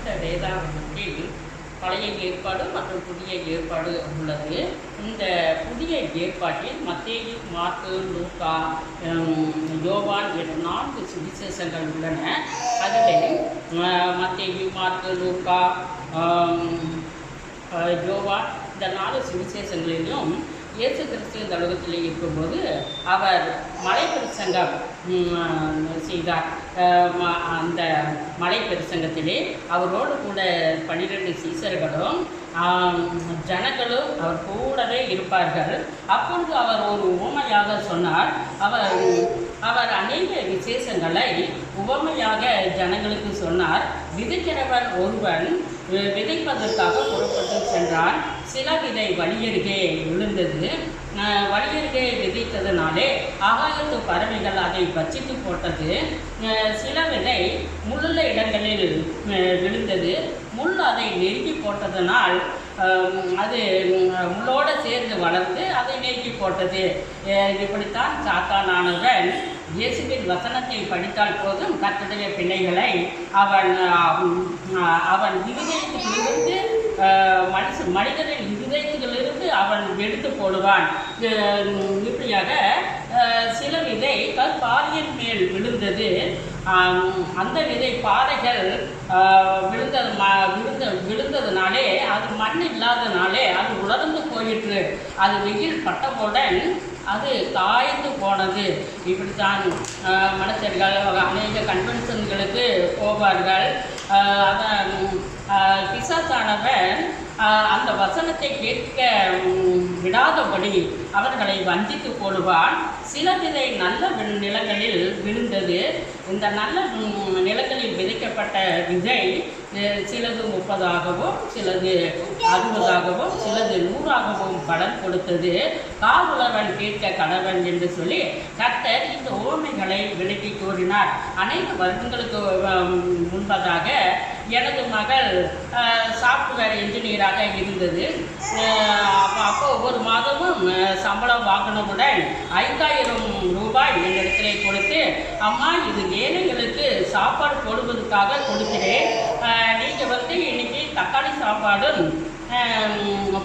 பரிசுத்த வேதாகமத்தில் பழைய ஏற்பாடு மற்றும் புதிய ஏற்பாடு உள்ளது. இந்த புதிய ஏற்பாட்டில் மத்தேயு மார்க்கு லூக்கா யோவான் என்ற நான்கு சுவிசேஷங்கள் உள்ளன. அதில் மத்திய மத்தேயு மார்க்கு லூக்கா யோவான் இந்த நாலு சுவிசேஷங்களிலும் இயேசு கிறிஸ்து இந்த உலகத்தில் இருக்கும்போது அவர் மலை பிரசங்கம் செய்தார். அந்த மலை பிரசங்கத்திலே அவரோடு கூட பன்னிரெண்டு சீசர்களும் ஜனங்களும் அவர் கூடவே இருப்பார்கள். அப்பொழுது அவர் ஒரு உவமையாக சொன்னார். அவர் அவர் அநேக விசேஷங்களை உவமையாக ஜனங்களுக்கு சொன்னார். விதைக்கிறவன் ஒருவன் வி- விதைப்பதற்காக புறப்பட்டு சென்றான். சில விதை வழியருகே விழுந்தது வழியருகே விதித்ததுனாலே ஆகாயத்து பறவைகள் அதை பட்சித்து போட்டது. சில விதை முள்ளுள்ள இடங்களில் விழுந்தது. முள் அதை நெருக்கி போட்டதனால் அது முள்ளோடு சேர்ந்து வளர்ந்து அதை நெருக்கி போட்டது. இப்படித்தான் சாத்தானானவன் இயேசுவின் வசனத்தை படித்தால் போதும் கத்தடைய பிள்ளைகளை அவன் அவன் இருதயத்தில் இருந்து மனுஷ மனிதனின் இதயத்திலிருந்து அவன் எடுத்து போடுவான். இப்படியாக சில விதை பாறையின் மேல் விழுந்தது. அந்த விதை பாறைகள் விழுந்தது ம விழுந்த விழுந்ததுனாலே அது மண் இல்லாதனாலே அது உலர்ந்து போயிற்று. அது வெயில் பட்டவுடன் அது காய்ந்து போனது. இப்படித்தான் ஆஹ், மனுஷர்கள் அநேக கன்வென்ஷன்களுக்கு போவார்கள். அதை அதான் பிசாசானவன் அந்த வசனத்தை கேட்க விடாதபடி அவர்களை வந்தித்து போடுவான். சில விதை நல்ல நிலங்களில் விழுந்தது. இந்த நல்ல நிலங்களில் விதைக்கப்பட்ட விதை சிலது முப்பதாகவும் சிலது அறுபதாகவும் சிலது நூறாகவும் பலன் கொடுத்தது. காவலவன் கேட்க கணவன் என்று சொல்லி கர்த்தர் இந்த ஓமைகளை விலக்கி கூறினார். அனைத்து வருடங்களுக்கு முன்பதாக எனது மகள் சாஃப்ட்வேர் இன்ஜினியராக இருந்தது. அப்போ அப்போ ஒவ்வொரு மாதமும் சம்பளம் வாங்கினவுடன் ஐந்தாயிரம் ரூபாய் என்னிடத்திலே கொடுத்து அம்மா இது ஏழைகளுக்கு சாப்பாடு போடுவதற்காக கொடுக்கிறேன். நீங்கள் வந்து இன்னைக்கு தக்காளி சாப்பாடும்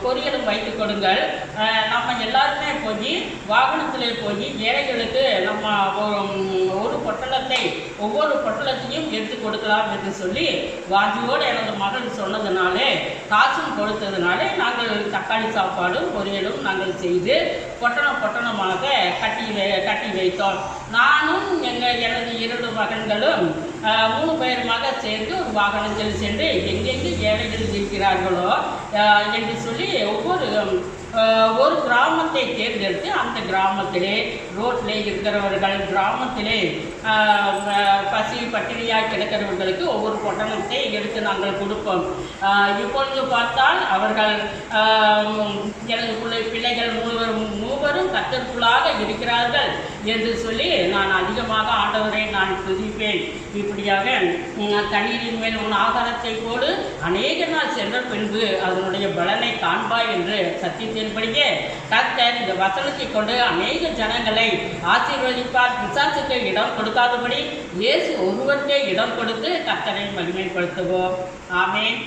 பொரியலும் வைத்து கொடுங்கள். நம்ம எல்லாருமே போய் வாகனத்திலே போய் ஏழைகளுக்கு நம்ம ஒரு- பொட்டலத்தை ஒவ்வொரு பொட்டலத்தையும் எடுத்து கொடுக்கலாம் என்று சொல்லி வாஜியோடு எனது மகள் சொன்னதுனாலே காசும் கொடுத்ததுனாலே நாங்கள் தக்காளி சாப்பாடும் பொரியலும் நாங்கள் செய்து பொட்டணம் பொட்டணமாக கட்டி வை- கட்டி வைத்தோம். நானும் எங்கள் எனது இரண்டு மகன்களும் மூணு பேருமாக சேர்ந்து ஒரு வாகனத்தில் சென்று எங்கெங்கு ஏழைகள் இருக்கிறார்களோ என்று சொல்லி ஒவ்வொரு ஒரு கிராமத்தை தேர்ந்தெடுத்து அந்த கிராமத்திலே ரோட்டில் இருக்கிறவர்கள் கிராமத்திலே பசி பட்டினியாக கிடக்கிறவர்களுக்கு ஒவ்வொரு பொட்டணத்தை எடுத்து நாங்கள் கொடுப்போம். இப்பொழுது பார்த்தால் அவர்கள் எனது பிள்ளைகள் மூவரும் மூவரும் கத்தற்குள்ளாக இருக்கிறார்கள் என்று சொல்லி நான் அதிகமாக நான் துதிப்பேன் இப்படியாக தண்ணீரின் மேல் உன் ஆகாரத்தை போடு. அநேக நாள் சென்ற பின்பு அதனுடைய பலனை காண்பாய் என்று சத்தியத்தின்படியே கர்த்தர் இந்த வசனத்தை கொண்டு அநேக ஜனங்களை ஆசீர்வதிப்பார். விசாசுக்கு இடம் கொடுக்காதபடி இயேசு ஒருவருக்கே இடம் கொடுத்து கர்த்தரை மகிமைப்படுத்துவோம். ஆமேன்.